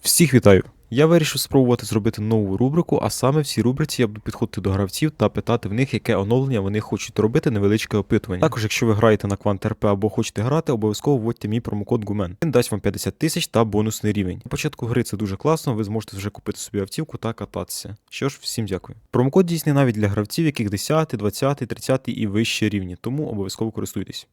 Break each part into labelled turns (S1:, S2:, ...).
S1: Всіх вітаю! Я вирішив спробувати зробити нову рубрику, а саме в цій рубриці я буду підходити до гравців та питати в них, яке оновлення вони хочуть робити, невеличке опитування. Також, якщо ви граєте на Квант РП або хочете грати, обов'язково вводьте мій промокод GUMEN. Він дасть вам 50 тисяч та бонусний рівень. На початку гри це дуже класно, ви зможете вже купити собі автівку та кататися. Що ж, всім дякую. Промокод дійсний навіть для гравців, яких 10, 20, 30 і вищі рівні, тому обов'язково користуйтесь.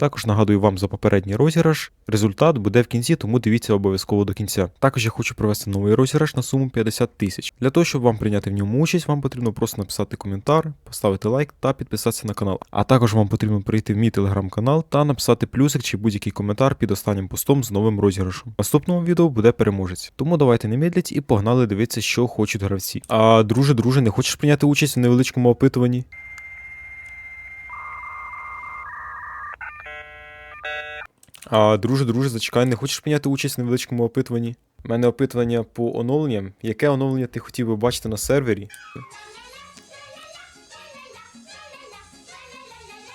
S1: Також нагадую вам за попередній розіграш. Результат буде в кінці, тому дивіться обов'язково до кінця. Також я хочу провести новий розіграш на суму 50 тисяч. Для того, щоб вам прийняти в ньому участь, вам потрібно просто написати коментар, поставити лайк та підписатися на канал. А також вам потрібно прийти в мій телеграм-канал та написати плюсик чи будь-який коментар під останнім постом з новим розіграшем. В наступному відео буде переможець. Тому давайте не медліть і погнали дивитися, що хочуть гравці. А друже, друже, не хочеш прийняти участь у невеличкому опитуванні? А, друже, друже, зачекай, не хочеш прийняти участь в невеличкому опитуванні? У мене опитування по оновленням. Яке оновлення ти хотів би бачити на сервері?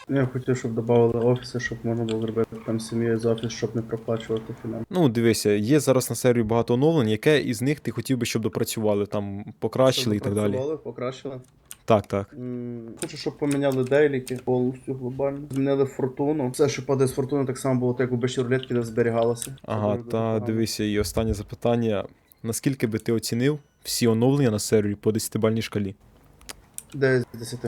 S2: Я хотів, щоб додали офіси, щоб можна було зробити там сім'єю з офіс, щоб не проплачувати фінанси.
S1: Ну, дивися, є зараз на сервері багато оновлень. Яке із них ти хотів би, щоб допрацювали, там покращили і так далі?
S2: Працювали, покращили.
S1: Так, так.
S2: М, Хочу, щоб поміняли дейліки повністю глобально. Змінили фортуну. Все, що падає з фортуни, так само було, так як у беші рулетки, де зберігалося.
S1: Ага, та дивися, і останнє запитання. Наскільки би ти оцінив всі оновлення на сервері по 10-бальній шкалі?
S2: 9 з 10.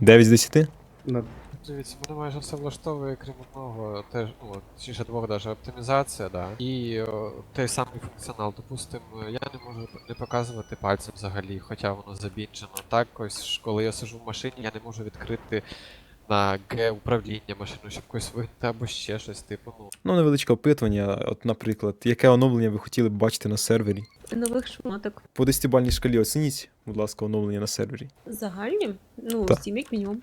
S1: 9 з 10?
S2: На
S3: Дивіться, мене майже все влаштовує, крім одного, теж, ну, точніше двох даже оптимізація, да. І о, той самий функціонал. Допустим, я не можу не показувати пальцем взагалі, хоча воно забінчено. Так, ось коли я сижу в машині, я не можу відкрити на Г управління машину, щоб когось вигнати або ще щось, типу, ну.
S1: Ну, невеличке опитування. От, наприклад, яке оновлення ви хотіли б бачити на сервері?
S4: нових шмоток.
S1: По 10-бальній шкалі оцініть, будь ласка, оновлення на сервері.
S4: Загальні? Ну,
S1: Так.
S4: як мінімум.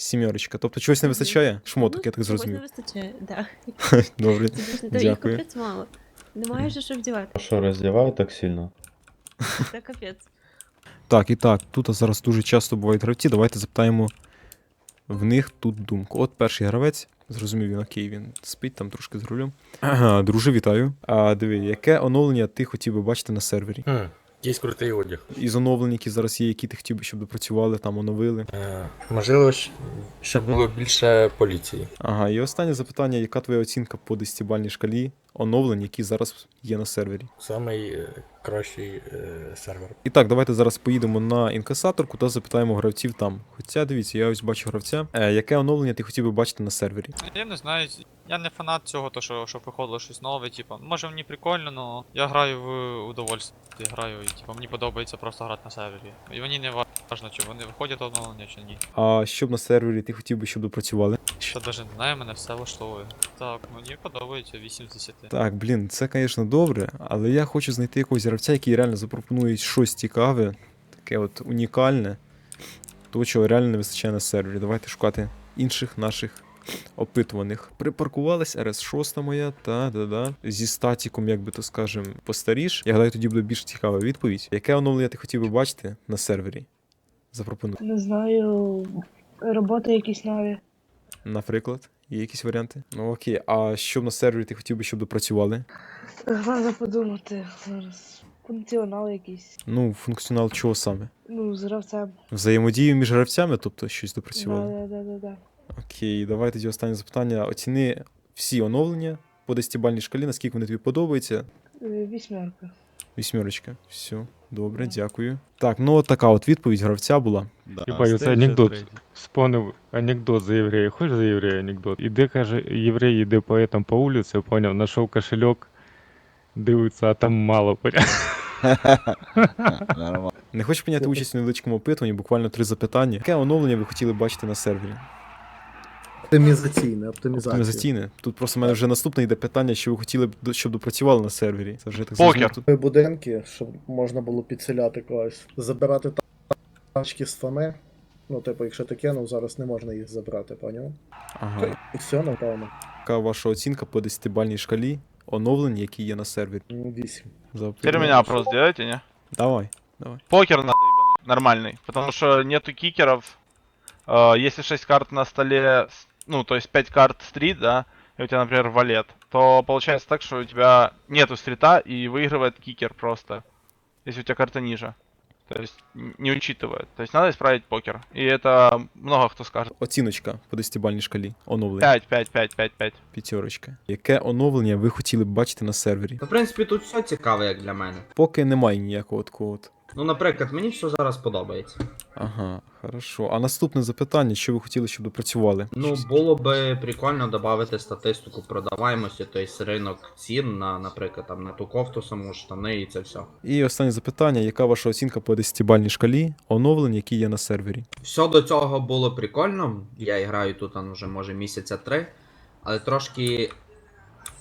S1: Сімерочка. Тобто чогось не вистачає? Шмоток,
S4: ну,
S1: я так
S4: чогось
S1: зрозумів.
S4: не вистачає, так.
S1: Добре.
S4: Те, їх капець мало. Немає же що вдівати.
S5: А що, роздівають так сильно?
S4: Це капець.
S1: Так, і так, тут зараз дуже часто бувають гравці. Давайте запитаємо в них тут думку. От перший гравець, зрозумів він, окей, він спить там трошки з рулем. Ага, друже, вітаю. А диви, яке оновлення ти хотів би бачити на сервері?
S6: Є крутий одяг.
S1: І оновлень, які зараз є, які ти хотів би, щоб допрацювали, там оновили.
S6: Е, можливо, щоб було більше поліції.
S1: Ага, і останнє запитання: яка твоя оцінка по 10-бальній шкалі оновлень, які зараз є на сервері?
S6: Самий е, кращий е, сервер.
S1: І так, давайте зараз поїдемо на інкасаторку та запитаємо гравців там. Хоча дивіться, я ось бачу гравця. Е, яке оновлення ти хотів би бачити на сервері?
S7: Я не знаю, я не фанат цього, то що, щоб виходило щось нове, типу. Може мені прикольно, але я граю в удовольствие. Граю і типу, мені подобається просто грати на сервері. І мені не важно, чи вони виходять оновлення, чи ні.
S1: А що б на сервері ти хотів би, щоб допрацювали?
S7: Що навіть не знаю, мене все влаштовує. Так, мені подобається 8 з 10.
S1: Так, блін, це, звісно, добре, але я хочу знайти якогось гравця, який реально запропонує щось цікаве, таке от унікальне, того, чого реально не вистачає на сервері. Давайте шукати інших наших опитуваних. Припаркувалась РС-6 моя, та да да Зі статіком, як би то скажем, постаріш. Я гадаю, тоді буде більш цікава відповідь. Яке оновлення ти хотів би бачити на сервері? Запропонуй.
S8: Не знаю, роботи якісь нові.
S1: Наприклад, є якісь варіанти? Ну окей, а що на сервері ти хотів би, щоб допрацювали?
S8: Треба подумати зараз. Функціонал якийсь.
S1: Ну, функціонал чого саме?
S8: Ну, з гравцем.
S1: Взаємодію між гравцями, тобто щось допрацювали.
S8: да, да, да, да.
S1: Окей, давай тоді останнє запитання. Оціни всі оновлення по 10-бальній шкалі, наскільки вони тобі подобаються.
S8: Е, Вісьмерка.
S1: Вісьмерочка. Все, добре, дякую. Так, ну от така от відповідь гравця була.
S9: Хіба це анекдот. Вспомнив анекдот за єврея. Хочеш за єврея анекдот? Іде, каже, єврей іде по этому по вулиці, поняв, знайшов кошельок, дивиться, а там мало.
S5: Нормально.
S1: Не хочеш прийняти участь у невеличкому опитуванні, буквально три запитання. Яке оновлення ви хотіли бачити на сервері?
S2: Оптимізаційне, оптимізація.
S1: Оптимізаційне. Тут просто в мене вже наступне йде питання, що ви хотіли б, щоб допрацювали на сервері. Це вже так
S7: Покер.
S1: тут.
S2: Будинки, щоб можна було підселяти когось. Забирати тачки з фами. Ну, типу, якщо ти кинув, зараз не можна їх забрати, поняв?
S1: Ага.
S2: І все, напевно.
S1: Яка ваша оцінка по 10-бальній шкалі оновлень, які є на сервері?
S2: Ну, Вісім.
S1: За
S10: Теперь меня опрос сделайте, не?
S1: Давай, давай.
S10: Покер надо ебануть, нормальный. Потому что нету кикеров. Э, Если 6 карт на столе, с- ну, то есть 5 карт стрит, да, и у тебя, например, валет. то получается так, что у тебя нету стрита и выигрывает кикер просто. Если у тебя карта ниже. То есть н- не учитывает. То есть надо исправить покер. И это много кто скажет.
S1: Оціночка по десятибальній шкалі. Оновлення.
S10: 5, 5, 5, 5, 5.
S1: П'ятерочка. Яке оновлення ви хотіли б бачити на сервері?
S11: В принципі, тут все цікаве, як для мене.
S1: Поки немає ніякого такого. От.
S11: Ну, наприклад, мені все зараз подобається.
S1: Ага, хорошо. А наступне запитання, що ви хотіли, щоб допрацювали?
S11: Ну, було би прикольно додати статистику продаваємості, тобто ринок цін на, наприклад, там на ту кофту саму, штани і це все.
S1: І останнє запитання: яка ваша оцінка по 10-бальній шкалі оновлень, які є на сервері?
S11: Все до цього було прикольно. Я граю тут там, вже може місяця три, але трошки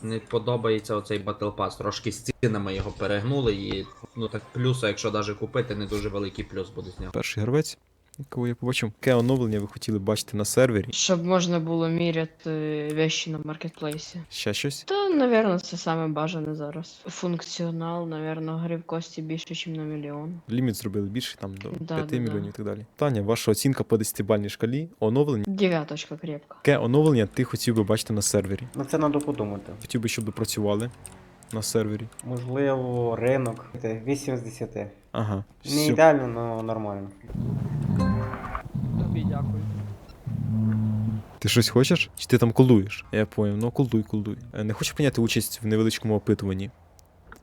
S11: не подобається оцей Battle Pass. Трошки з цінами його перегнули і ну так плюса, якщо навіть купити, не дуже великий плюс буде з нього.
S1: Перший гравець, якого я побачив. Яке оновлення ви хотіли бачити на сервері?
S8: Щоб можна було міряти вещі на маркетплейсі.
S1: Ще щось?
S8: Та, напевно, це саме бажане зараз. Функціонал, напевно, гри в кості більше, ніж на мільйон.
S1: Ліміт зробили більше там до
S8: Да,
S1: 5
S8: да, да.
S1: мільйонів і так далі. Таня, ваша оцінка по 10-бальній шкалі оновлення.
S8: Дев'яточка крепка.
S1: Яке оновлення ти хотів би бачити на сервері?
S12: Ну це треба подумати.
S1: Хотів би, щоб допрацювали на сервері.
S12: Можливо, ринок. 8 з 10.
S1: Ага.
S12: Не
S1: всьо.
S12: ідеально, але нормально.
S1: Ти щось хочеш? Чи ти там колуєш? Я поняв, ну колдуй, колдуй. Е, Не хочеш прийняти участь в невеличкому опитуванні?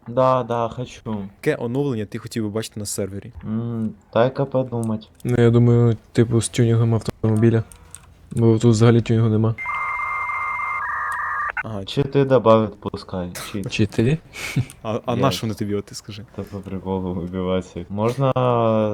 S5: Да, да, хочу.
S1: Яке оновлення ти хотів би бачити на сервері?
S5: М, Дай-ка подумать.
S6: Ну я думаю, типу, з тюнінгом автомобіля. Бо тут взагалі тюнінгу нема.
S1: Ага, чи...
S5: Ти добавить пускай. Чи
S6: Чи ти?
S1: а, а
S5: Я-
S1: на що вони тобі, от ти скажи?
S5: то по приколу вибиватися. Можна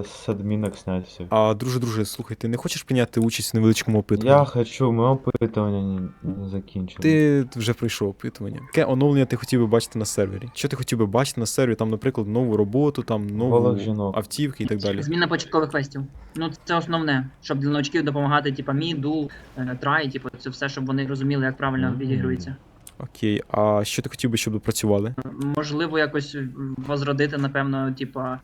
S5: з адмінок зняти все.
S1: А друже, друже, слухай, ти не хочеш прийняти участь в невеличкому опитуванні?
S5: Я хочу, ми опитування не, не закінчили.
S1: Ти вже пройшов опитування. Яке оновлення ти хотів би бачити на сервері? Що ти хотів би бачити на сервері? Там, наприклад, нову роботу, там нову
S5: Голих жінок.
S1: автівки і так далі.
S8: Зміна початкових квестів. Ну це основне, щоб для новачків допомагати, типа мі, ду, трай, типу, це все, щоб вони розуміли, як правильно
S5: Мгм.
S8: відігрується.
S1: Окей, а що ти хотів би, щоб допрацювали?
S8: Можливо, якось возродити, напевно, типа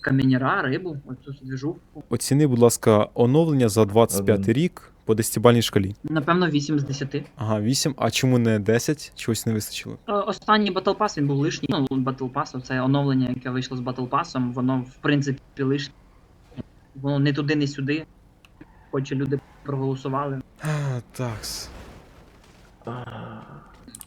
S8: камінєра, рибу, оцю двіжу.
S1: Оціни, будь ласка, оновлення за 25
S5: Один.
S1: рік по 10-бальній шкалі.
S8: Напевно, 8 з 10.
S1: Ага, 8. А чому не 10? Чогось не вистачило?
S8: Е, Останній Battle Pass він був лишній. Ну, Battle Pass, це оновлення, яке вийшло з Battle Pass, воно в принципі лишнє. Воно не туди, не сюди. Хоч і люди проголосували.
S1: А, такс.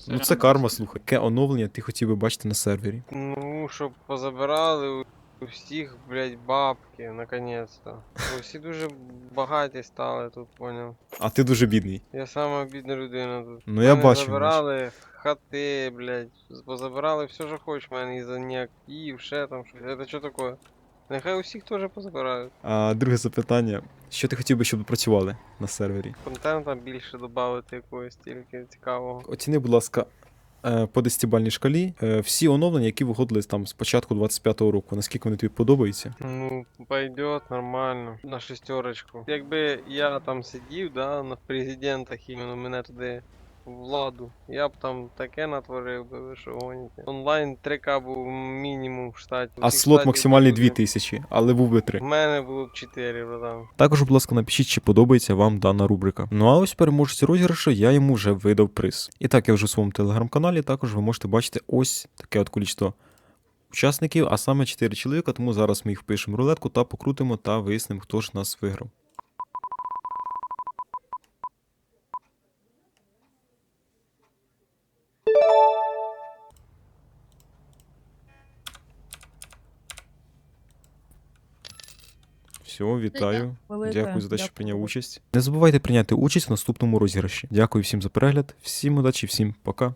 S1: Ну це карма, слухай. Яке оновлення ти хотів би бачити на сервері?
S3: Ну, щоб позабирали у у всіх, блядь, бабки, наконець-то. Бо всі дуже багаті стали тут, поняв.
S1: А ти дуже бідний.
S3: Я сама бідна людина тут.
S1: Ну я
S3: Мене
S1: бачу. бачу.
S3: Забирали хати, блядь, позабирали все, що хочеш, мене із-за ніяків, ще там щось. Це що таке? Нехай усіх теж позабирають.
S1: А друге запитання. Що ти хотів би, щоб працювали на сервері?
S3: Контента більше додати якогось тільки цікавого.
S1: Оціни, будь ласка, е, по 10-бальній шкалі е, всі оновлення, які виходили там з початку 25-го року. Наскільки вони тобі подобаються?
S3: Ну, пойдет нормально. На шестерочку. Якби я там сидів, да, на президентах іменно мене туди владу, я б там таке натворив би, ви що гоніте. Онлайн 3К був мінімум в штаті.
S1: А
S3: Всіх
S1: слот
S3: штатів
S1: максимальний
S3: буде.
S1: 2000, але був би 3.
S3: В мене було б 4, братан.
S1: Також, будь ласка, напишіть, чи подобається вам дана рубрика. Ну а ось переможець розіграшу, я йому вже видав приз. І так, я вже у своєму телеграм-каналі, також ви можете бачити ось таке от кількість учасників, а саме 4 чоловіка, тому зараз ми їх впишемо в рулетку та покрутимо та вияснимо, хто ж нас виграв. Все, вітаю. Дякую за те, що прийняв участь. Не забувайте прийняти участь в наступному розіграші. Дякую всім за перегляд, всім удачі, всім пока.